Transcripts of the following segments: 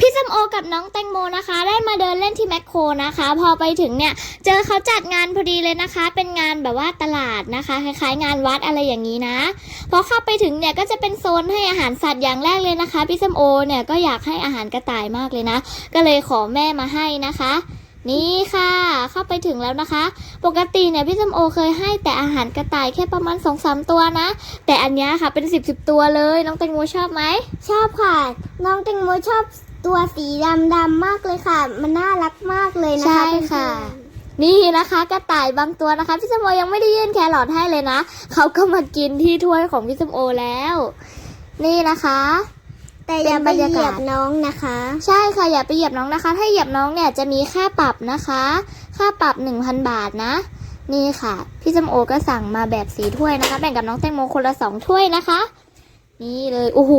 พี่สมโอกับน้องแตงโมนะคะ ได้มาเดินเล่นที่แมคโครนะคะ พอไปถึงเนี่ยเจอเขาจัดงานพอดีเลยนะคะ เป็นงานแบบว่าตลาดนะคะคล้ายๆ งานวัดอะไรอย่างนี้นะพอเข้าไปถึงเนี่ยก็จะเป็นโซนให้อาหารสัตว์อย่างแรกเลยนะคะพี่สมโอเนี่ยก็อยากให้อาหารกระต่ายมากเลยนะ ก็เลยขอแม่มาให้นะคะนี่ค่ะ เข้าไปถึงแล้วนะคะ ปกติเนี่ยพี่สมโอเคยให้แต่อาหารกระต่ายแค่ประมาณ2องสามตัวนะ แต่อันนี้ค่ะเป็นสิบสิบตัวเลย น้องแตงโมชอบไหม ชอบค่ะ น้องแตงโมชอบ ตัวสีดำดำๆมากเลยค่ะ มันน่ารักมากเลยนะคะใช่เพื่อนๆค่ะ นี่นะคะกระต่ายบางตัวนะคะพี่สมโอยังไม่ได้ยื่นแครอทให้เลยนะเขาก็มากินที่ถ้วยของพี่สมโอแล้ว นี่นะคะ แต่อย่าเป็นไปบรรยากาศเหยียบน้องนะคะ ใช่ค่ะอย่าไปเหยียบน้องนะคะ ถ้าเหยียบน้องเนี่ยจะมีค่าปรับนะคะ ค่าปรับ1,000บาทนะ นี่ค่ะ พี่จำโอก็สั่งมาแบบสีถ้วยนะคะ แบ่งกับน้องแตงโมคนละสองถ้วยนะคะ นี่เลยโอ้โห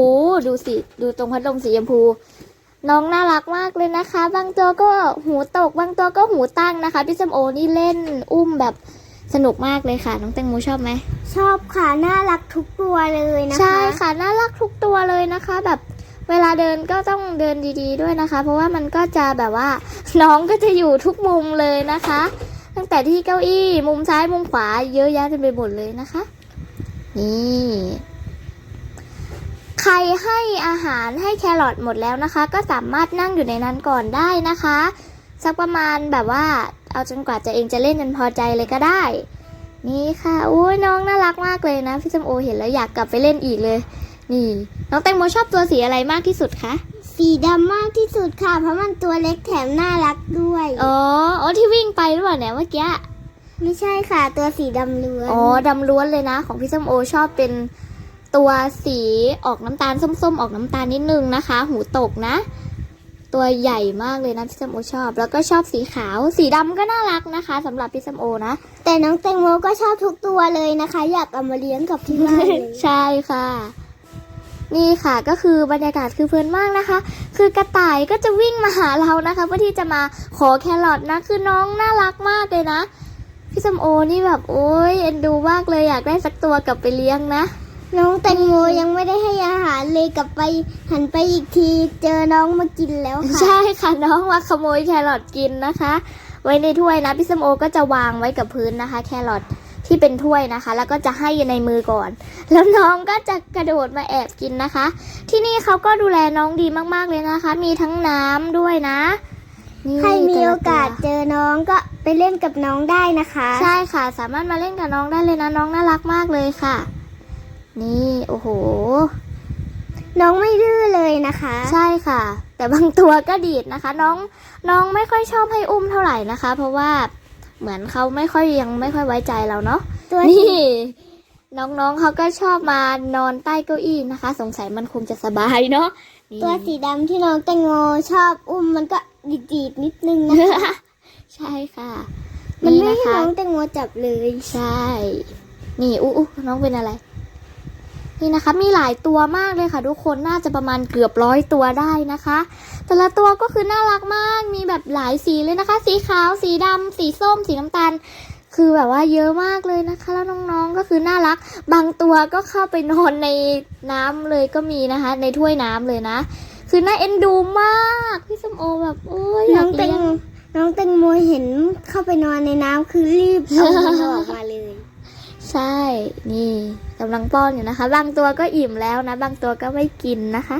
ดูสิดูตรงพัดลมสีชมพู น้องน่ารักมากเลยนะคะ บางตัวก็หูตก บางตัวก็หูตั้งนะคะ พี่จำโอนี่เล่นอุ้มแบบสนุกมากเลยค่ะ น้องแตงโมชอบไหม ชอบค่ะ น่ารักทุกตัวเลยนะคะ ใช่ค่ะ น่ารักทุกตัวเลยนะคะ แบบเวลาเดินก็ต้องเดินดีๆด้วยนะคะ เพราะว่ามันก็จะแบบว่า น้องก็จะอยู่ทุกมุมเลยนะคะ ตั้งแต่ที่เก้าอี้มุมซ้ายมุมขวาเยอะแยะเต็มไปหมดเลยนะคะ นี่ ใครให้อาหารให้แครอทหมดแล้วนะคะ ก็สามารถนั่งอยู่ในนั้นก่อนได้นะคะ สักประมาณแบบว่า เอาจนกว่าจะเองจะเล่นจนพอใจเลยก็ได้ นี่ค่ะอุ้ยน้องน่ารักมากเลยนะพี่สมโอเห็นแล้วอยากกลับไปเล่นอีกเลย นี่ น้องแตงโมชอบตัวสีอะไรมากที่สุดคะสีดำมากที่สุดค่ะ เพราะมันตัวเล็กแถมน่ารักด้วยอ๋ออ๋อที่วิ่งไปหรือเปล่าเนี่ยเมื่อกี้ไม่ใช่ค่ะ ตัวสีดำล้วนอ๋อดำล้วนเลยนะ ของพี่ส้มโอชอบเป็น ตัวสีออกน้ำตาลส้มๆ ออกน้ำตาลนิดนึงนะคะ หูตกนะ ตัวใหญ่มากเลยนะพี่ส้มโอชอบ แล้วก็ชอบสีขาว สีดำก็น่ารักนะคะสำหรับพี่ส้มโอนะ แต่น้องแตงโมก็ชอบทุกตัวเลยนะคะ อยากเอามาเลี้ยงกับที่บ้านเลยใช่ค่ะ นี่ค่ะก็คือบรรยากาศคือเพลินมากนะคะ คือกระต่ายก็จะวิ่งมาหาเรานะคะเพื่อที่จะมาขอแครอทนะ คือน้องน่ารักมากเลยนะพี่สมโอนี่แบบโอ้ยเอ็นดูมากเลยอยากได้สักตัวกลับไปเลี้ยงนะ น้องแตงโมยังไม่ได้ให้อาหารเลยกลับไปหันไปอีกทีเจอน้องมากินแล้วค่ะ ใช่ค่ะน้องมาขโมยแครอทกินนะคะ ไว้ในถ้วยนะพี่สมโอก็จะวางไว้กับพื้นนะคะ แครอทที่เป็นถ้วยนะคะ แล้วก็จะให้อยู่ในมือก่อน แล้วน้องก็จะกระโดดมาแอบกินนะคะ ที่นี่เขาก็ดูแลน้องดีมากๆเลยนะคะ มีทั้งน้ำด้วยนะนี่ใครมีโอกาสแต่ละเจอน้องก็ไปเล่นกับน้องได้นะคะตัวใช่ค่ะ สามารถมาเล่นกับน้องได้เลยนะน้องน่ารักมากเลยค่ะ นี่ โอ้โห น้องไม่ดื้อเลยนะคะ ใช่ค่ะ แต่บางตัวก็ดีดนะคะ น้องน้องไม่ค่อยชอบให้อุ้มเท่าไหร่นะคะ เพราะว่าเหมือนเขาไม่ค่อยยังไม่ค่อยไว้ใจเราเนาะตัวนี่ที่น้องๆเขาก็ชอบมานอนใต้เก้าอี้นะคะ สงสัยมันคงจะสบายเนาะนี่ตัวสีดำที่น้องแตงโมชอบอุ้มมันก็ดีดๆนิดนึงนะคะ ใช่ค่ะมันนี่ไม่นะให้คะน้องแตงโมจับเลย ใช่ นี่อู้อู้น้องเป็นอะไร นี่นะคะมีหลายตัวมากเลยค่ะ ทุกคนน่าจะประมาณเกือบร้อยตัวได้นะคะ แต่ละตัวก็คือน่ารักมากมีแบบหลายสีเลยนะคะ สีขาว สีดำสีส้ม สีน้ำตาล คือแบบว่าเยอะมากเลยนะคะ แล้วน้องๆก็คือน่ารัก บางตัวก็เข้าไปนอนในน้ำเลยก็มีนะคะ ในถ้วยน้ำเลยนะ คือน่าเอ็นดูมากพี่สมโอแบบโอ้ยอน้ยาองกแตงเลี้ยงน้องแตงโมเห็นเข้าไปนอนในน้ำคือรีบเอามันออกมาเลย ใช่นี่กำลังป้อนอยู่นะคะ บางตัวก็อิ่มแล้วนะ บางตัวก็ไม่กินนะคะ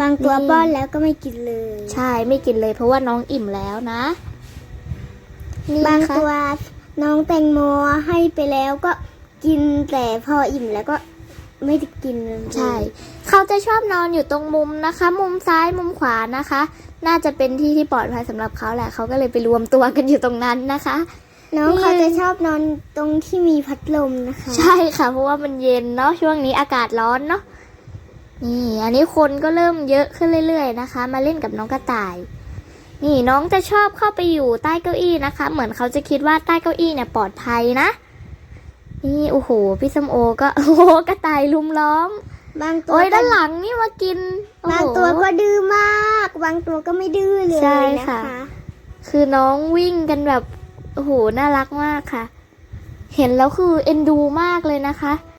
บางตัวนี่ป้อนแล้วก็ไม่กินเลย ใช่ไม่กินเลยเพราะว่าน้องอิ่มแล้วนะนี่บางค่ะตัวน้องแตงโมให้ไปแล้วก็กินแต่พออิ่มแล้วก็ไม่ได้กินเลยใช่ เขาจะชอบนอนอยู่ตรงมุมนะคะ มุมซ้ายมุมขวานะคะ น่าจะเป็นที่ที่ปลอดภัยสำหรับเขาแหละเขาก็เลยไปรวมตัวกันอยู่ตรงนั้นนะคะ น้องนี่เขาจะชอบนอนตรงที่มีพัดลมนะคะ ใช่ค่ะ เพราะว่ามันเย็นเนาะช่วงนี้อากาศร้อนเนาะนี่อันนี้คนก็เริ่มเยอะขึ้นเรื่อย ๆ นะคะ มาเล่นกับน้องกระต่าย นี่น้องจะชอบเข้าไปอยู่ใต้เก้าอี้นะคะ เหมือนเขาจะคิดว่าใต้เก้าอี้เนี่ยปลอดภัยนะ นี่โอ้โหพี่สมโอก็โอ้โหกระต่ายลุมล้อมบางตัวโอ้ยก็ด้านหลังนี่มากินโอ้โหบางตัวก็ดื้อมาก บางตัวก็ไม่ดื้อเลยใช่นะค่ะคะ คือน้องวิ่งกันแบบ โอ้โห น่ารักมากค่ะ เห็นแล้วคือเอ็นดูมากเลยนะคะ